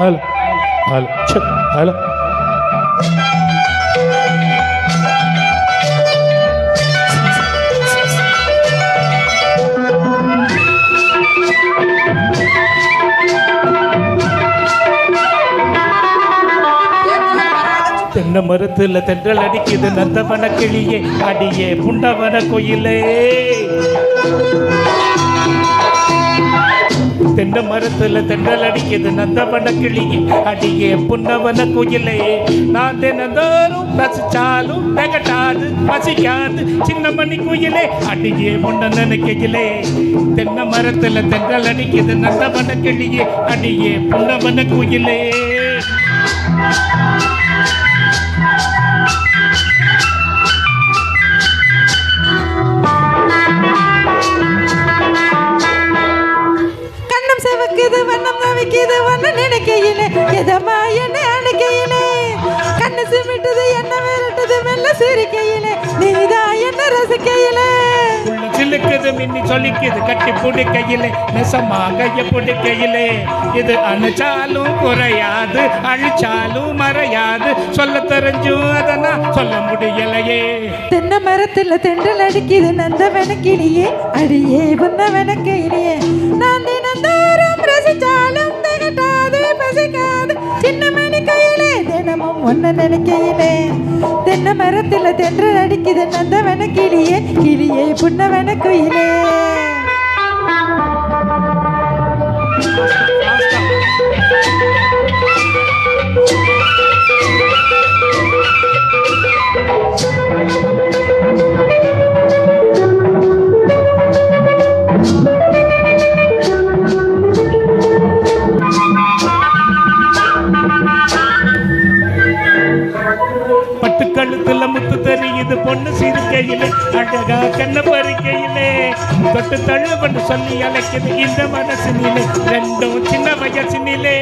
Hello hello شد hello தென்னை மரத்துல தென்றல் அடிக்குது நந்தவன கிளியே அடியே புண்டவன கோயிலே. தென்னை மரத்துல தென்றல் அடிக்குது நந்தவன கிளியே அடியே புன்னவன குயிலே நான் தினந்தோறும் ரசிச்சாலும் தகட்டாது பசிக்காது சின்ன மணி குயிலே அடியே முன்ன நினைக்கையிலே தென்னை மரத்துல தென்றல் அடிக்குது நந்தவன கிளியே அடியே புன்னவன குயிலே Thank you. எதமா என்ன அணைக்கையிலே கண்ணு சிமிட்டுது என்ன விரட்டுது மெல்ல சிரிக்கையிலே நீதான் என்ன ரசிக்கையிலே. சிலுக்குது மின்னி சொல்லிக்குது கட்டி பிடிக்கையிலே நெசமா கைய பிடிக்கையிலே. இது அணைச்சாலும் குறையாது அழிச்சாலும் மறையாது. சொல்ல தெரிஞ்சும் அதை நான் சொல்ல முடியலையே. தென்னை மரத்துல தென்றல் அடிக்குது நந்தவன கிளியே அடியே புன்னவன கிளியே. நான் தினந்தோறும் ரசிச்சாலும் சின்ன மணி கையிலே தினமும் ஒன்ன நினைக்கையிலே. தென்னை மரத்துல தென்றல் அடிக்குது நந்தவன கிளியே கிளியே புன்னவன குயிலே. கழுத்துல முத்து தெரியுது பொண்ணு சிரிக்கையிலே அழகா கண்ண பறிக்கையிலே. தொட்டு தள்ளு பண்ணு சொல்லி அழைக்குது இந்த மனசினிலே ரெண்டும் சின்ன வயசினிலே.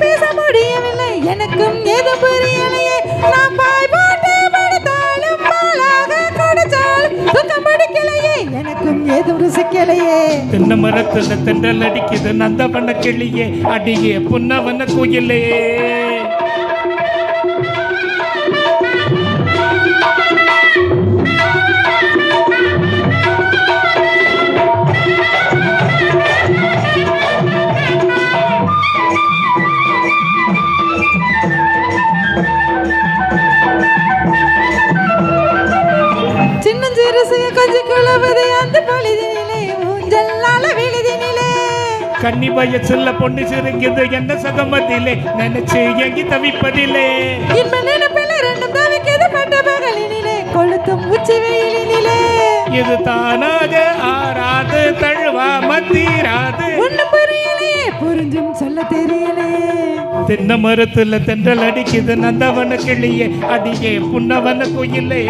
பேச முடியவில்லை. எனக்கும் எது புரியலையே. நான் பாய் போட்டு படுத்தாலும் பாலாக கொடுத்தாலும் தூக்கம் பிடிக்கலையே. எனக்கும் எதுவும் ருசிக்கலையே. தென்னை மரத்துல தென்றல் அடிக்குது நந்தவன கிளியே அடியே புன்னவன குயிலே. கொஞ்சம் குழவது அந்த பொழுதினிலே ஊஞ்சல்லால விழுதினிலே. கன்னி வயசுல பொண்ணு சிரிக்குது என்ன சகமதிலே நினைச்சு எங்கி தவிப்பதிலே. இன்ப நினைப்பில் ரெண்டும் தவிக்கிறது பட்ட பகலினிலே கொளுத்தும் உச்சி வெயிலினிலே. இது தானாக ஆறாது தழுவாம தீராது ஒண்ணும் புரியலையே புரிஞ்சும் சொல்ல தெரியலையே தென்னை மரத்துல தென்றல் அடிக்குது. நந்தவன கிளியே அடியே புன்னவன குயிலே.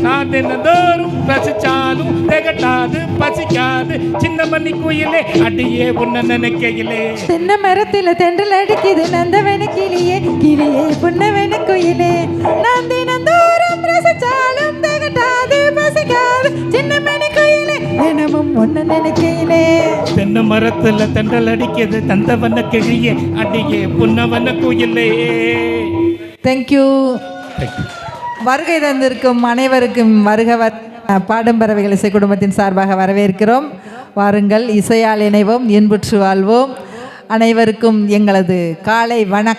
நான் தினந்தோறும் ரசிச்சாலும் திகட்டாது பசிக்காது. சின்ன மணி குயிலே அடியே உன்ன நினைக்கையிலே. தென்னை மரத்துல தென்றல் அடிக்குது. நந்தவன கிளியே கிளியே புன்னவன குயிலே. நான் ஒன்னு நினைக்கையிலே தென்னை மரத்துல தென்றல் அடிக்குது நந்தவன கிளியே அடியே புன்னவன குயிலே. தேங்க்யூ வருகை தந்திருக்கும் அனைவருக்கும் வருக வர் பாடும் பறவைகள் இசை குடும்பத்தின் சார்பாக வரவேற்கிறோம். வாருங்கள் இசையால் இணைவோம் இன்புற்று வாழ்வோம். அனைவருக்கும் எங்களது காலை வணக்கம்.